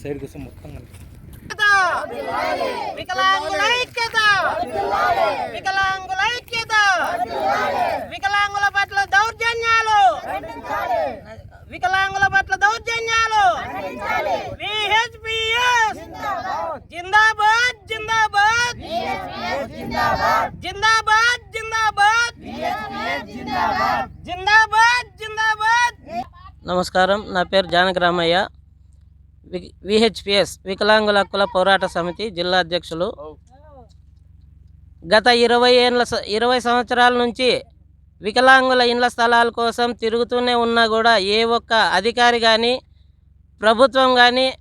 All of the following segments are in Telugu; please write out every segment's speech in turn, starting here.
సైడ్ కోసం మొత్తం. వికలాంగుల ఐక్యత! వికలాంగుల ఐక్యత! వికలాంగుల పట్ల దౌర్జన్యాలు! వికలాంగుల పట్ల దౌర్జన్యాలు! విహెచ్పిఎస్! జిందాబాద్ జిందాబాద్! జిందాబాద్ జిందాబాద్! జిందాబాద్ జిందాబాద్! నమస్కారం. నా పేరు జానకి రామయ్య విహెచ్పిఎస్ వికలాంగుల హక్కుల పోరాట సమితి జిల్లా అధ్యక్షులు. గత ఇరవై ఏళ్ళ స- ఇరవై సంవత్సరాల నుంచి వికలాంగుల ఇండ్ల స్థలాల కోసం తిరుగుతూనే ఉన్నా కూడా ఏ ఒక్క అధికారి కానీ ప్రభుత్వం కానీ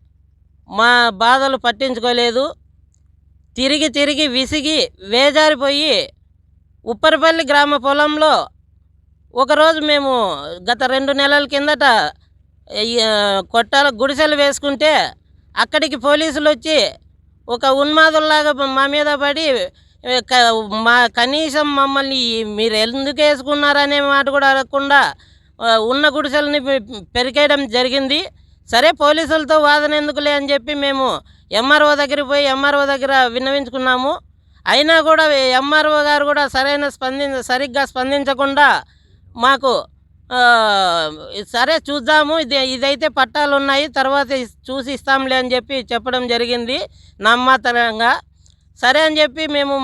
మా బాధలు పట్టించుకోలేదు. తిరిగి తిరిగి విసిగి వేజారిపోయి ఉప్పరపల్లి గ్రామ పొలంలో ఒకరోజు మేము గత రెండు నెలల కిందట కొట్టాల గుడిసెలు వేసుకుంటే అక్కడికి పోలీసులు వచ్చి ఒక ఉన్మాదుల్లాగా మా మీద పడి మా కనీసం మమ్మల్ని మీరు ఎందుకు వేసుకున్నారనే మాట కూడా అడగకుండా ఉన్న గుడిసెలని పె- పెరికేయడం జరిగింది. సరే పోలీసులతో వాదన ఎందుకులే అని చెప్పి మేము ఎంఆర్ఓ దగ్గరికి పోయి ఎంఆర్ఓ దగ్గర విన్నవించుకున్నాము. అయినా కూడా ఎంఆర్ఓ గారు కూడా సరైన స్పందించ సరిగ్గా స్పందించకుండా మాకు సరే చూద్దాము. ఇది ఇదైతే పట్టాలు ఉన్నాయి తర్వాత చూసి ఇస్తాంలే అని చెప్పి చెప్పడం జరిగింది నమ్మతరంగా. సరే అని చెప్పి మేము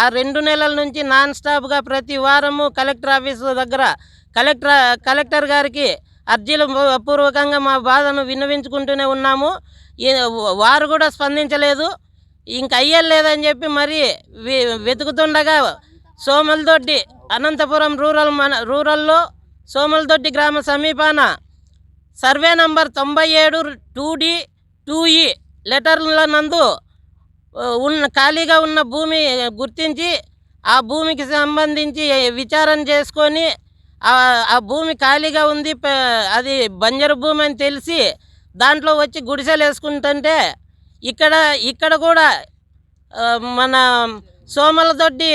ఆ రెండు నెలల నుంచి నాన్ స్టాప్గా ప్రతి వారము కలెక్టర్ ఆఫీసు దగ్గర కలెక్టర్ కలెక్టర్ గారికి అర్జీలు పూర్వకంగా మా బాధను విన్నవించుకుంటూనే ఉన్నాము. వారు కూడా స్పందించలేదు. ఇంక అయ్యలేదని చెప్పి మరి వెతుకుతుండగా సోమల్దొడ్డి అనంతపురం రూరల్ మన రూరల్లో సోమలదొడ్డి గ్రామ సమీపాన సర్వే నంబర్ తొంభై ఏడు టూ డి టూ ఈ లెటర్ల నందు ఉన్న ఖాళీగా ఉన్న భూమి గుర్తించి ఆ భూమికి సంబంధించి విచారణ చేసుకొని ఆ భూమి ఖాళీగా ఉంది ప- అది బంజరు భూమి అని తెలిసి దాంట్లో వచ్చి గుడిసెలు వేసుకుంటుంటే ఇక్కడ ఇక్కడ కూడా మన సోమలదొడ్డి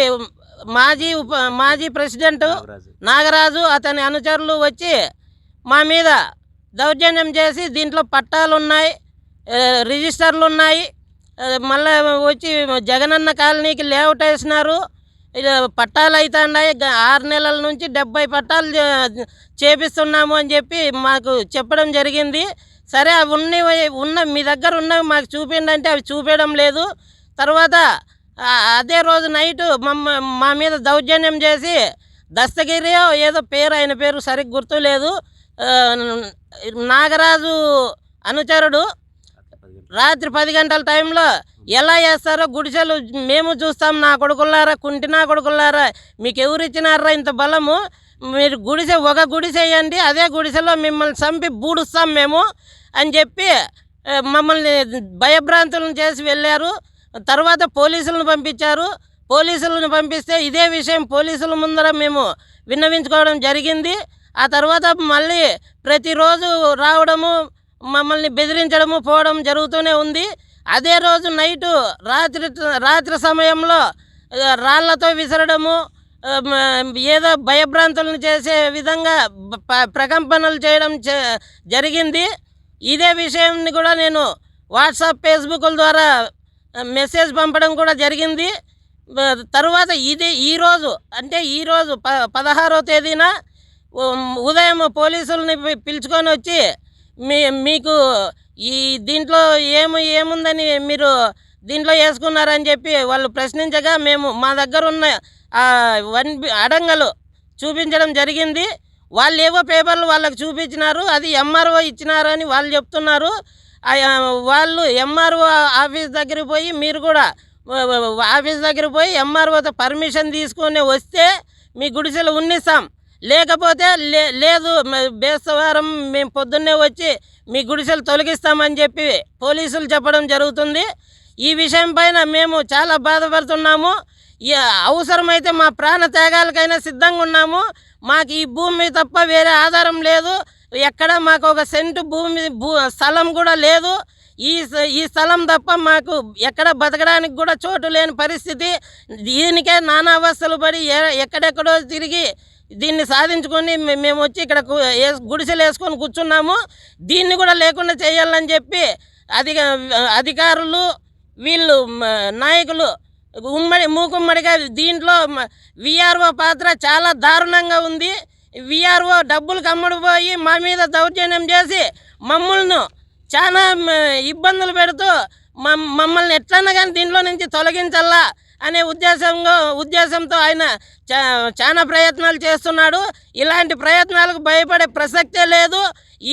మాజీ ఉప మాజీ ప్రెసిడెంట్ నాగరాజు. అతని అనుచరులు వచ్చి మా మీద దౌర్జన్యం చేసి దీంట్లో పట్టాలు ఉన్నాయి రిజిస్టర్లు ఉన్నాయి మళ్ళీ వచ్చి జగనన్న కాలనీకి లేఅవుట్ వేసినారు. పట్టాలు అవుతున్నాయి ఆరు నెలల నుంచి డెబ్బై పట్టాలు చేపిస్తున్నాము అని చెప్పి మాకు చెప్పడం జరిగింది. సరే అవి ఉన్నవి ఉన్న మీ దగ్గర ఉన్నవి మాకు చూపిండి అంటే అవి చూపించడం లేదు. తర్వాత అదే రోజు నైట్ మమ్మ మా మీద దౌర్జన్యం చేసి దస్తగిరి ఏదో పేరు ఆయన పేరు సరిగ్గా గుర్తులేదు లేదు. నాగరాజు అనుచరుడు రాత్రి పది గంటల టైంలో ఎలా చేస్తారో గుడిసెలు మేము చూస్తాం నా కొడుకుల్లారా కుంటి నా కొడుకులారా మీకు ఎవరు ఇచ్చినారా ఇంత బలము? మీరు గుడిసె ఒక గుడిసె వేయండి అదే గుడిసెలో మిమ్మల్ని చంపి బూడుస్తాం మేము అని చెప్పి మమ్మల్ని భయభ్రాంతులను చేసి వెళ్ళారు. తర్వాత పోలీసులను పంపించారు. పోలీసులను పంపిస్తే ఇదే విషయం పోలీసుల ముందర మేము విన్నవించుకోవడం జరిగింది. ఆ తర్వాత మళ్ళీ ప్రతిరోజు రావడము మమ్మల్ని బెదిరించడము పోవడం జరుగుతూనే ఉంది. అదే రోజు నైటు రాత్రి రాత్రి సమయంలో రాళ్ళతో విసరడము ఏదో భయభ్రాంతులను చేసే విధంగా ప్రకంపనలు చేయడం జరిగింది. ఇదే విషయాన్ని కూడా నేను వాట్సాప్ ఫేస్బుక్ల ద్వారా మెసేజ్ పంపడం కూడా జరిగింది. తరువాత ఇది ఈరోజు అంటే ఈరోజు ప పదహారో తేదీన ఉదయం పోలీసుల్ని పిలుచుకొని వచ్చి మీ మీకు ఈ దీంట్లో ఏము ఏముందని మీరు దీంట్లో వేసుకున్నారని చెప్పి వాళ్ళు ప్రశ్నించగా మేము మా దగ్గర ఉన్న వన్ అడంగలు చూపించడం జరిగింది. వాళ్ళు ఏవో పేపర్లు వాళ్ళకి చూపించినారు అది ఎంఆర్ఓ ఇచ్చినారు అని వాళ్ళు చెప్తున్నారు. వాళ్ళు ఎంఆర్ఓ ఆఫీస్ దగ్గరికి పోయి మీరు కూడా ఆఫీస్ దగ్గరికి పోయి ఎంఆర్ఓతో పర్మిషన్ తీసుకొని వస్తే మీ గుడిసెలు ఉన్నిస్తాం. లేకపోతే లే లేదు బేస్తవారం మేము పొద్దున్నే వచ్చి మీ గుడిసెలు తొలగిస్తామని చెప్పి పోలీసులు చెప్పడం జరుగుతుంది. ఈ విషయం పైన మేము చాలా బాధపడుతున్నాము. ఈ అవసరమైతే మా ప్రాణ త్యాగాలకైనా సిద్ధంగా ఉన్నాము. మాకు ఈ భూమి తప్ప వేరే ఆధారం లేదు. ఎక్కడ మాకు ఒక సెంటు భూమి భూ స్థలం కూడా లేదు. ఈ ఈ స్థలం తప్ప మాకు ఎక్కడ బతకడానికి కూడా చోటు లేని పరిస్థితి. దీనికే నానా అవస్థలు పడి ఎక్కడెక్కడో తిరిగి దీన్ని సాధించుకొని మేము వచ్చి ఇక్కడ కు- గుడిసెలు వేసుకొని కూర్చున్నాము. దీన్ని కూడా లేకుండా చేయాలని చెప్పి అధిక అధికారులు వీళ్ళు నాయకులు ఉమ్మడి మూకుమ్మడిగా దీంట్లో విఆర్ఓ పాత్ర చాలా దారుణంగా ఉంది. విఆర్ఓ డబ్బులు కమ్ముడుపోయి మా మీద దౌర్జన్యం చేసి మమ్మల్ని చాలా ఇబ్బందులు పెడుతూ మమ్ మమ్మల్ని ఎట్లన్నా కానీ దీంట్లో నుంచి తొలగించాలా అనే ఉద్దేశంగా ఉద్దేశంతో ఆయన చాలా ప్రయత్నాలు చేస్తున్నాడు. ఇలాంటి ప్రయత్నాలకు భయపడే ప్రసక్తే లేదు.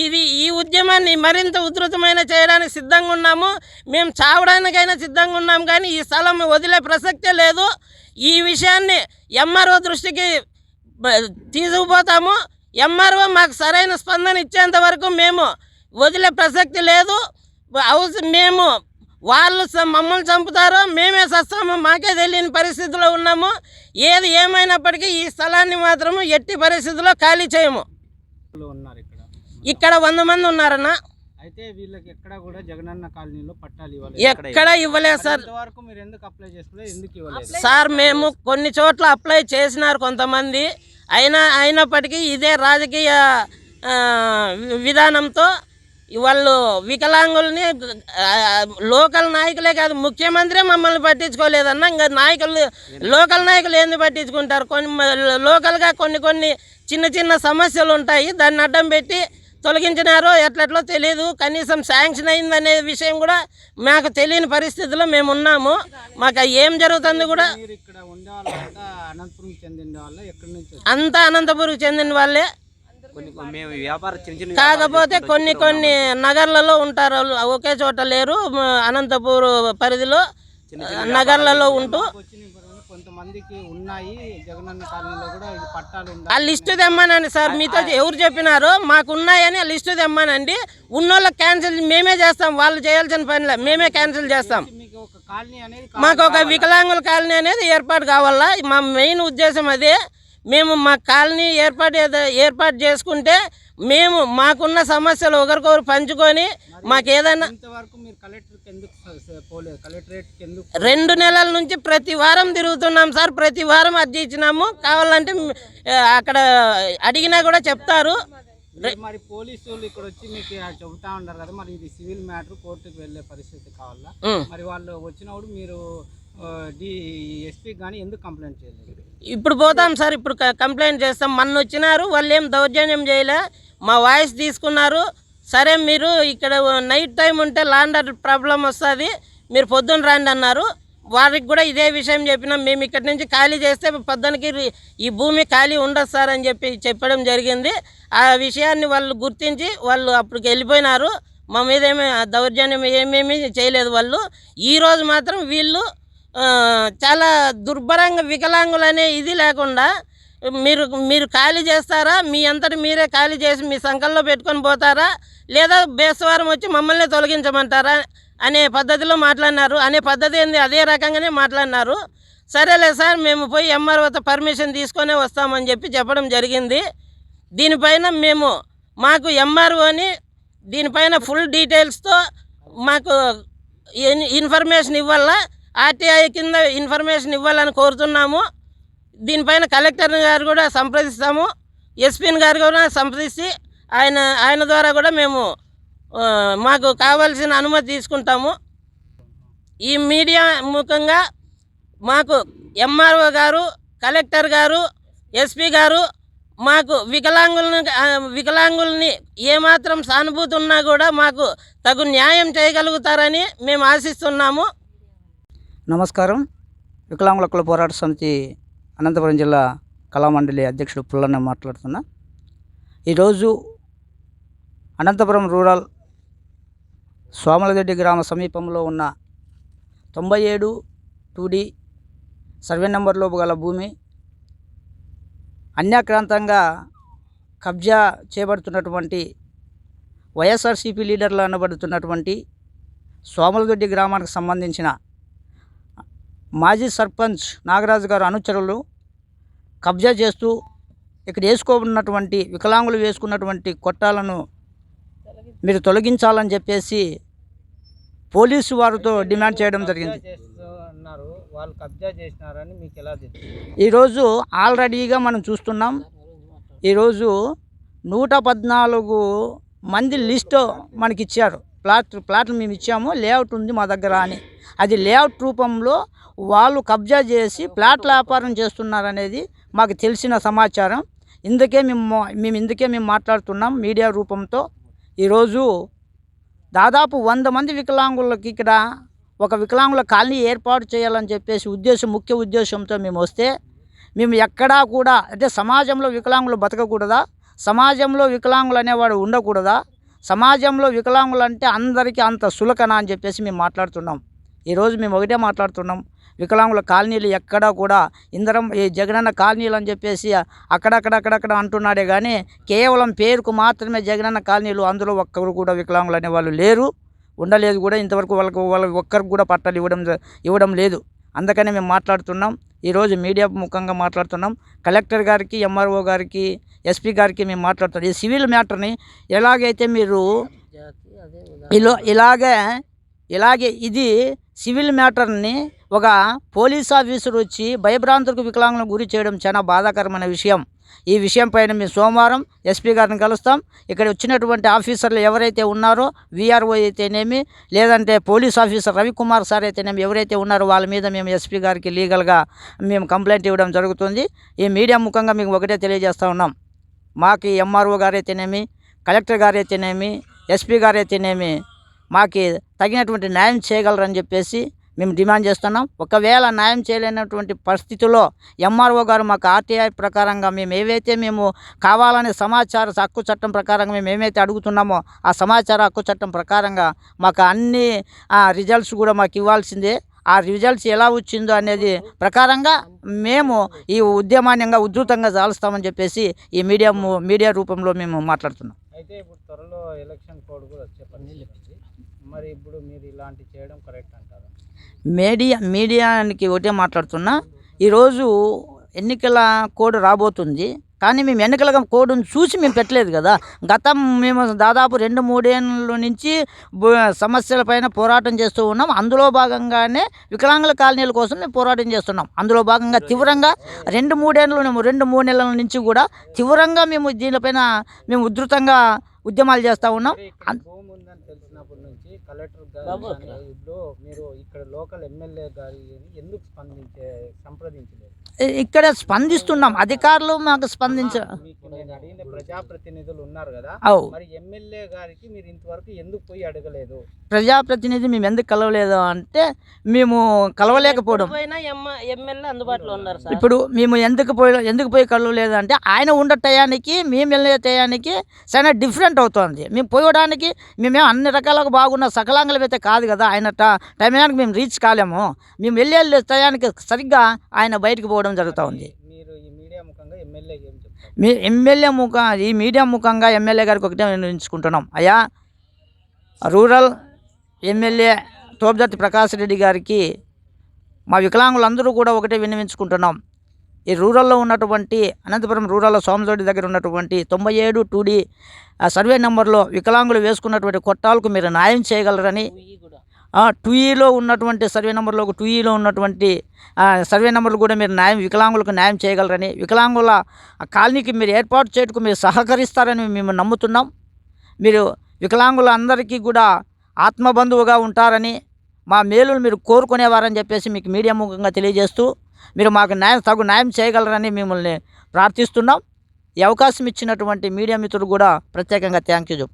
ఇది ఈ ఉద్యమాన్ని మరింత ఉధృతమైన చేయడానికి సిద్ధంగా ఉన్నాము. మేము చావడానికైనా సిద్ధంగా ఉన్నాం కానీ ఈ స్థలం వదిలే ప్రసక్తే లేదు. ఈ విషయాన్ని ఎంఆర్ఓ దృష్టికి తీసుకుపోతాము. ఎంఆర్ఓ మాకు సరైన స్పందన ఇచ్చేంత వరకు మేము వదిలే ప్రసక్తి లేదు. అవసరం మేము వాళ్ళు మమ్మల్ని చంపుతారో మేమే సస్తామో మాకే తెలియని పరిస్థితిలో ఉన్నాము. ఏది ఏమైనప్పటికీ ఈ స్థలాన్ని మాత్రము ఎట్టి పరిస్థితుల్లో ఖాళీ చేయము. లో ఉన్నారు ఇక్కడ. ఇక్కడ వంద మంది ఉన్నారన్న. అయితే వీళ్ళకి ఎక్కడ కూడా జగనన్న కాలనీలో పట్టాలు ఎక్కడ ఇవ్వలేదు సార్. ఇంతవరకు మీరు ఎందుకు అప్లై చేసుకోలేదు ఎందుకు ఇవ్వలేదు? సార్ మేము కొన్ని చోట్ల అప్లై చేసినారు కొంతమంది. అయినా అయినప్పటికీ ఇదే రాజకీయ విధానంతో వాళ్ళు వికలాంగుల్ని లోకల్ నాయకులే కాదు ముఖ్యమంత్రి మమ్మల్ని పట్టించుకోలేదన్న ఇంకా నాయకులు లోకల్ నాయకులు ఏంది పట్టించుకుంటారు? కొన్ని లోకల్గా కొన్ని కొన్ని చిన్న చిన్న సమస్యలు ఉంటాయి. దాన్ని అడ్డం పెట్టి తొలగించినారో ఎట్లెట్లో తెలియదు కనీసం శాంక్షన్ అయిందనే విషయం కూడా మాకు తెలియని పరిస్థితిలో మేము ఉన్నాము. మాకు ఏం జరుగుతుంది కూడా? అంతా అనంతపురం చెందిన వాళ్ళే. కాకపోతే కొన్ని కొన్ని నగర్లలో ఉంటారు వాళ్ళు. ఒకే చోట లేరు అనంతపూర్ పరిధిలో నగర్లలో ఉంటూ కొంతమందికి ఉన్నాయి. జగనన్న కాలనీలో కూడా ఇది పట్టాలు ఆ లిస్టు తెమ్మనండి సార్. మీతో ఎవరు చెప్పినారో? మాకు ఉన్నాయని ఆ లిస్టు తెమ్మనండి. ఉన్నోళ్ళకి క్యాన్సిల్ మేమే చేస్తాం. వాళ్ళు చేయాల్సిన పనిలే. మేమే క్యాన్సిల్ చేస్తాం. మీకు ఒక కాలనీ అనేది మాకు ఒక వికలాంగుల కాలనీ అనేది ఏర్పాటు కావాలా? మా మెయిన్ ఉద్దేశం అదే. మేము మా కాలనీ ఏర్పాటు ఏర్పాటు చేసుకుంటే మేము మాకున్న సమస్యలు ఒకరికొకరు పంచుకొని మాకు ఏదైనా ఇంతవరకు మీరు కలెక్టర్కి ఎందుకు స- స- పోలేదు? కలెక్టరేట్కి ఎందుకు రెండు నెలల నుంచి ప్రతి వారం తిరుగుతున్నాం సార్. ప్రతి వారం అర్జీ ఇచ్చినాము. కావాలంటే అక్కడ అడిగినా కూడా చెప్తారు. మీరు పోలీసులు ఇక్కడ వచ్చి మీకు చెబుతా ఉన్నారు కదా. మరి ఇది సివిల్ మ్యాటర్ కోర్టుకు వెళ్ళే పరిస్థితి కావాలా. మరి వాళ్ళు వచ్చినప్పుడు మీరు డి కానీ ఎందుకు కంప్లైంట్ చేయలేదు? ఇప్పుడు పోతాం సార్ ఇప్పుడు కంప్లైంట్ చేస్తాం. మొన్న వచ్చినారు వాళ్ళు ఏం దౌర్జన్యం చేయలే. మా వాయిస్ తీసుకున్నారు. సరే మీరు ఇక్కడ నైట్ టైం ఉంటే లాండర్ ప్రాబ్లం వస్తుంది. మీరు పొద్దున్న రండి అన్నారు. వారికి కూడా ఇదే విషయం చెప్పినాం. మేము ఇక్కడి నుంచి ఖాళీ చేస్తే పొద్దునకి ఈ భూమి ఖాళీ ఉండదు సార్ అని చెప్పి చెప్పడం జరిగింది. ఆ విషయాన్ని వాళ్ళు గుర్తించి వాళ్ళు అప్పటికి వెళ్ళిపోయినారు. మా మీద ఏమీ దౌర్జన్యం ఏమేమి చేయలేదు వాళ్ళు. ఈరోజు మాత్రం వీళ్ళు చాలా దుర్భరంగా వికలాంగులనే ఇది లేకుండా మీరు మీరు ఖాళీ చేస్తారా? మీ అంతటి మీరే ఖాళీ చేసి మీ సంకల్లో పెట్టుకొని పోతారా? లేదా బేస్తవారం వచ్చి మమ్మల్ని తొలగించమంటారా? అనే పద్ధతిలో మాట్లాడినారు. అనే పద్ధతి ఏంది? అదే రకంగానే మాట్లాడినారు. సరేలే సార్ మేము పోయి ఎంఆర్ఓతో పర్మిషన్ తీసుకొనే వస్తామని చెప్పి చెప్పడం జరిగింది. దీనిపైన మేము మాకు ఎంఆర్ఓని దీనిపైన ఫుల్ డీటెయిల్స్తో మాకు ఇన్- ఇన్ఫర్మేషన్ ఇవ్వాలా? ఆర్టీఐ కింద ఇన్ఫర్మేషన్ ఇవ్వాలని కోరుతున్నాము. దీనిపైన కలెక్టర్ గారు కూడా సంప్రదిస్తాము. ఎస్పీని గారు కూడా సంప్రదించి ఆయన ఆయన ద్వారా కూడా మేము మాకు కావాల్సిన అనుమతి తీసుకుంటాము. ఈ మీడియా ముఖంగా మాకు ఎంఆర్ఓ గారు కలెక్టర్ గారు ఎస్పీ గారు మాకు వికలాంగులను వికలాంగుల్ని ఏమాత్రం సానుభూతి ఉన్నా కూడా మాకు తగు న్యాయం చేయగలుగుతారని మేము ఆశిస్తున్నాము. నమస్కారం. వికలాంగుల కుల పోరాట సమితి అనంతపురం జిల్లా కళామండలి అధ్యక్షుడు పుల్లన్న మాట్లాడుతున్నా. ఈరోజు అనంతపురం రూరల్ సోమలదొడ్డి గ్రామ సమీపంలో ఉన్న తొంభై ఏడు టూడి సర్వే నెంబర్లోపు గల భూమి అన్యాక్రాంతంగా కబ్జా చేయబడుతున్నటువంటి వైఎస్ఆర్సీపీ లీడర్లు అనబడుతున్నటువంటి సోమలదొడ్డి గ్రామానికి సంబంధించిన మాజీ సర్పంచ్ నాగరాజు గారు అనుచరులు కబ్జా చేస్తూ ఇక్కడ వేసుకోబడినటువంటి వికలాంగులు వేసుకున్నటువంటి కొట్టాలను మీరు తొలగించాలని చెప్పేసి పోలీసు వారితో డిమాండ్ చేయడం జరిగింది. వాళ్ళు కబ్జా చేసినారని మీకు ఎలా తెలుసు? ఈరోజు ఆల్రెడీగా మనం చూస్తున్నాం. ఈరోజు నూట పద్నాలుగు మంది లిస్టు మనకి ఇచ్చారు ప్లాట్ ప్లాట్లు మేము ఇచ్చాము లేఅవుట్ ఉంది మా దగ్గర అని. అది లేఅవుట్ రూపంలో వాళ్ళు కబ్జా చేసి ప్లాట్ల వ్యాపారం చేస్తున్నారనేది మాకు తెలిసిన సమాచారం. ఇందుకే మేము మేము ఇందుకే మేము మాట్లాడుతున్నాం మీడియా రూపంతో. ఈరోజు దాదాపు వంద మంది వికలాంగులకి ఇక్కడ ఒక వికలాంగుల కాలనీ ఏర్పాటు చేయాలని చెప్పేసి ఉద్దేశం ముఖ్య ఉద్దేశంతో మేము వస్తే మేము ఎక్కడా కూడా అంటే సమాజంలో వికలాంగులు బతకకూడదా? సమాజంలో వికలాంగులు అనేవాడు ఉండకూడదా? సమాజంలో వికలాంగులు అంటే అందరికీ అంత సులకన అని చెప్పేసి మేము మాట్లాడుతున్నాం. ఈరోజు మేము ఒకటే మాట్లాడుతున్నాం. వికలాంగుల కాలనీలు ఎక్కడా కూడా ఇందరం ఈ జగనన్న కాలనీలు అని చెప్పేసి అక్కడక్కడక్కడక్కడ అంటున్నాడే కానీ కేవలం పేరుకు మాత్రమే జగనన్న కాలనీలు అందులో ఒక్కరు కూడా వికలాంగులు అనేవాళ్ళు లేరు. ఉండలేదు కూడా. ఇంతవరకు వాళ్ళకు వాళ్ళ ఒక్కరికి కూడా పట్టాలు ఇవ్వడం ఇవ్వడం లేదు. అందుకనే మేము మాట్లాడుతున్నాం. ఈరోజు మీడియా ముఖంగా మాట్లాడుతున్నాం. కలెక్టర్ గారికి ఎంఆర్ఓ గారికి ఎస్పీ గారికి మేము మాట్లాడుతున్నాం. ఈ సివిల్ మ్యాటర్ని ఎలాగైతే మీరు ఇలా ఇలాగే ఇలాగే ఇది సివిల్ మ్యాటర్ని ఒక పోలీస్ ఆఫీసర్ వచ్చి భయభ్రాంతులకు వికలాంగులను గురి చేయడం చాలా బాధాకరమైన విషయం. ఈ విషయం పైన మేము సోమవారం ఎస్పీ గారిని కలుస్తాం. ఇక్కడ వచ్చినటువంటి ఆఫీసర్లు ఎవరైతే ఉన్నారో విఆర్ఓ అయితేనేమి లేదంటే పోలీస్ ఆఫీసర్ రవికుమార్ సార్ అయితేనేమి ఎవరైతే ఉన్నారో వాళ్ళ మీద మేము ఎస్పీ గారికి లీగల్గా మేము కంప్లైంట్ ఇవ్వడం జరుగుతుంది. ఈ మీడియా ముఖంగా మీకు ఒకటే తెలియజేస్తూ ఉన్నాం. మాకు ఎంఆర్ఓ గారు అయితేనేమి కలెక్టర్ గారు అయితేనేమి ఎస్పీ గారు అయితేనేమి మాకు తగినటువంటి న్యాయం చేయగలరని చెప్పేసి మేము డిమాండ్ చేస్తున్నాం. ఒకవేళ న్యాయం చేయలేనటువంటి పరిస్థితుల్లో ఎంఆర్ఓ గారు మాకు ఆర్టీఐ ప్రకారంగా మేము ఏవైతే మేము కావాలనే సమాచార హక్కు చట్టం ప్రకారంగా మేము ఏమైతే అడుగుతున్నామో ఆ సమాచార హక్కు చట్టం ప్రకారంగా మాకు అన్ని రిజల్ట్స్ కూడా మాకు ఇవ్వాల్సిందే. ఆ రిజల్ట్స్ ఎలా వచ్చిందో అనేది ప్రకారంగా మేము ఈ ఉద్యమాన్యంగా ఉధృతంగా చాలుస్తామని చెప్పేసి ఈ మీడియా మీడియా రూపంలో మేము మాట్లాడుతున్నాం. అయితే ఇప్పుడు త్వరలో ఎలక్షన్ కోడ్ కూడా ఉంది. మరి ఇప్పుడు మీరు ఇలాంటి చేయడం కరెక్ట్ అంటారా? మీడియా మీడియానికి ఒకటే మాట్లాడుతున్నా. ఈరోజు ఎన్నికల కోడ్ రాబోతుంది. కానీ మేము ఎన్నికల కోడ్ని చూసి మేము పెట్టలేదు కదా. గతం మేము దాదాపు రెండు మూడేళ్ళ నుంచి సమస్యలపైన పోరాటం చేస్తూ ఉన్నాం. అందులో భాగంగానే వికలాంగుల కాలనీల కోసం మేము పోరాటం చేస్తున్నాం. అందులో భాగంగా తీవ్రంగా రెండు మూడేళ్ళు మేము రెండు మూడు నెలల నుంచి కూడా తీవ్రంగా మేము దీనిపైన మేము ఉధృతంగా ఉద్యమాలు చేస్తూ ఉన్నాం. కలెక్టర్ గారు ఇప్పుడు మీరు ఇక్కడ లోకల్ ఎమ్మెల్యే గారి ఎందుకు స్పందించే సంప్రదించలేదు? ఇక్కడ స్పందిస్తున్నాం. అధికారులు మాకు స్పందించ ప్రజాప్రతినిధులు ఉన్నారు కదా. మరి ఎమ్మెల్యే గారికి మీరు ఇంతవరకు ఎందుకు పోయి అడగలేదు? ప్రజాప్రతినిధి మేము ఎందుకు కలవలేదు అంటే మేము కలవలేకపోవడం. పోయినా ఎమ్మెల్యే అందుబాటులో ఉన్నారు సార్. ఇప్పుడు మేము ఎందుకు పోయి ఎందుకు పోయి కలవలేదు అంటే ఆయన ఉండే టయానికి మేము వెళ్ళే టయానికి చాలా డిఫరెంట్ అవుతుంది. మేము పోయడానికి మేమేం అన్ని రకాలుగా బాగున్న సకలాంగులం అయితే కాదు కదా. ఆయన ట- టయానికి మేము రీచ్ కాలేము. మేము వెళ్ళే టయానికి సరిగ్గా ఆయన బయటకు పోవడం జరుగుతూ ఉంది. మీ ఎమ్మెల్యే ముఖ ఈ మీడియా ముఖంగా ఎమ్మెల్యే గారికి ఒకటే వినియోగించుకుంటున్నాం అయ్యా రూరల్ ఎమ్మెల్యే తోపుదత్తి ప్రకాష్ రెడ్డి గారికి మా వికలాంగులందరూ కూడా ఒకటే విన్నవించుకుంటున్నాం. ఈ రూరల్లో ఉన్నటువంటి అనంతపురం రూరల్లో సోమజోడి దగ్గర ఉన్నటువంటి తొంభై ఏడు టూ డి సర్వే నెంబర్లో వికలాంగులు వేసుకున్నటువంటి కొట్టాలకు మీరు న్యాయం చేయగలరని టూఈలో e ఉన్నటువంటి సర్వే నెంబర్లో ఒక e ఉన్నటువంటి సర్వే నెంబర్లు కూడా మీరు న్యాయం వికలాంగులకు న్యాయం చేయగలరని వికలాంగుల కాలనీకి మీరు ఏర్పాటు చేయటకు మీరు సహకరిస్తారని మేము నమ్ముతున్నాం. మీరు వికలాంగుల అందరికీ కూడా ఆత్మబంధువుగా ఉంటారని మా మేలును మీరు కోరుకునేవారని చెప్పేసి మీకు మీడియా ముఖంగా తెలియజేస్తూ మీరు మాకు న్యాయం తగు న్యాయం చేయగలరని మిమ్మల్ని ప్రార్థిస్తున్నాం. ఈ అవకాశం ఇచ్చినటువంటి మీడియా మిత్రులు కూడా ప్రత్యేకంగా థ్యాంక్ యూ